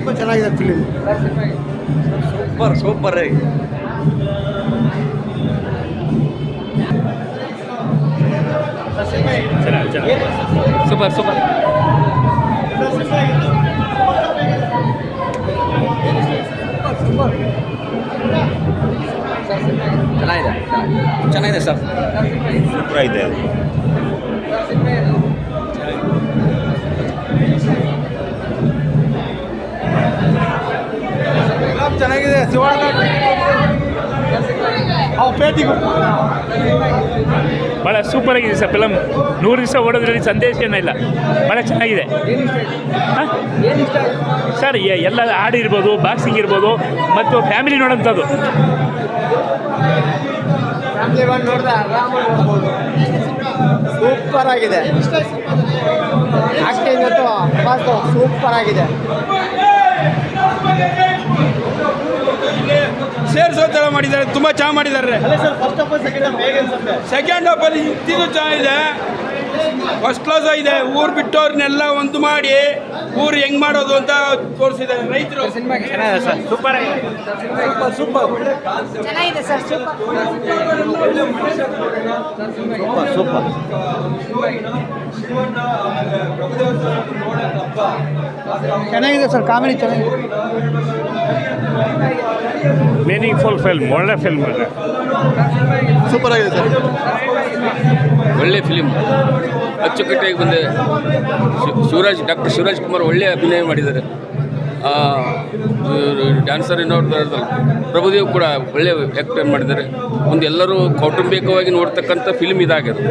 ತುಂಬ ಚೆನ್ನಾಗಿದೆ film super super ಚೆನ್ನಾಗಿದೆ ಸೂಪರ್ ಸೂಪರ್. ಚೆನ್ನಾಗಿದೆ ಚೆನ್ನಾಗಿದೆ. ಸರ್. ಸೂಪರ್ ಐತೆ ಭಾಳ ಸೂಪರ್ ಆಗಿದೆ ಸರ್ ಫಿಲಮ್ ನೂರು ದಿವಸ ಓಡೋದ್ರಲ್ಲಿ ಸಂದೇಶ ಏನಿಲ್ಲ ಭಾಳ ಚೆನ್ನಾಗಿದೆ? ಸರ್ ಎಲ್ಲ ಹಾಡು ಇರ್ಬೋದು ಬಾಕ್ಸಿಂಗ್ ಇರ್ಬೋದು, ಮತ್ತು ಫ್ಯಾಮಿಲಿ ನೋಡೋಂಥದ್ದು. ಸೂಪರ್ ಆಗಿದೆ. ಸೂಪರ್ ಆಗಿದೆ. ಸೇರಿಸೋ ಥರ ಮಾಡಿದ್ದಾರೆ ತುಂಬ ಚೆನ್ನಾಗಿ ಮಾಡಿದ್ದಾರೆ. First of all second half ಹೇಗೆ ಅನ್ಸುತ್ತೆ? ಸೆಕೆಂಡ್ ಹಾಫಲ್ಲಿ ಇದ್ದಿದ್ದು ಚೆನ್ನಾಗಿದೆ ಫಸ್ಟ್ ಕ್ಲಾಸ್ ಇದೆ. ಊರು ಬಿಟ್ಟವ್ರನ್ನೆಲ್ಲ ಒಂದು ಮಾಡಿ ಊರು ಹೆಂಗ್ ಮಾಡೋದು ಅಂತ ತೋರಿಸಿದ್ದಾರೆ ರೈತರು. ಚೆನ್ನಾಗಿದೆ ಸರ್ ಸೂಪರ್ ಆಗಿದೆ ಸೂಪರ್ ಚೆನ್ನಾಗಿದೆ ಸರ್ ಸೂಪರ್ ಸೂಪರ್ ಸೂಪರ್ ಚೆನ್ನಾಗಿದೆ ಸರ್ ಕಾಮಿಡಿ ಚೆನ್ನಾಗಿದೆ. ಮೀನಿಂಗ್ಫುಲ್ ಫಿಲ್ಮ್ ಒಳ್ಳೆ ಫಿಲ್ಮ್ ಇದೆ ಸೂಪರ್ ಆಗಿದೆ ಸರ್. ಒಳ್ಳೆ ಫಿಲಿಮ್ ಅಚ್ಚುಕಟ್ಟಾಗಿ ಬಂದೆ. ಶಿವರಾಜ್ ಡಾಕ್ಟರ್ ಶಿವರಾಜ್ ಕುಮಾರ್ ಒಳ್ಳೆ ಅಭಿನಯ ಮಾಡಿದ್ದಾರೆ. ಡ್ಯಾನ್ಸರ್ ಇನ್ನೋರ್ದು ಪ್ರಭುದೇವ್ ಕೂಡ ಒಳ್ಳೆ ಆ್ಯಕ್ಟರ್ ಮಾಡಿದ್ದಾರೆ. ಒಂದು ಎಲ್ಲರೂ ಕೌಟುಂಬಿಕವಾಗಿ ನೋಡ್ತಕ್ಕಂಥ ಫಿಲ್ಮ್ ಇದಾಗಿದೆ.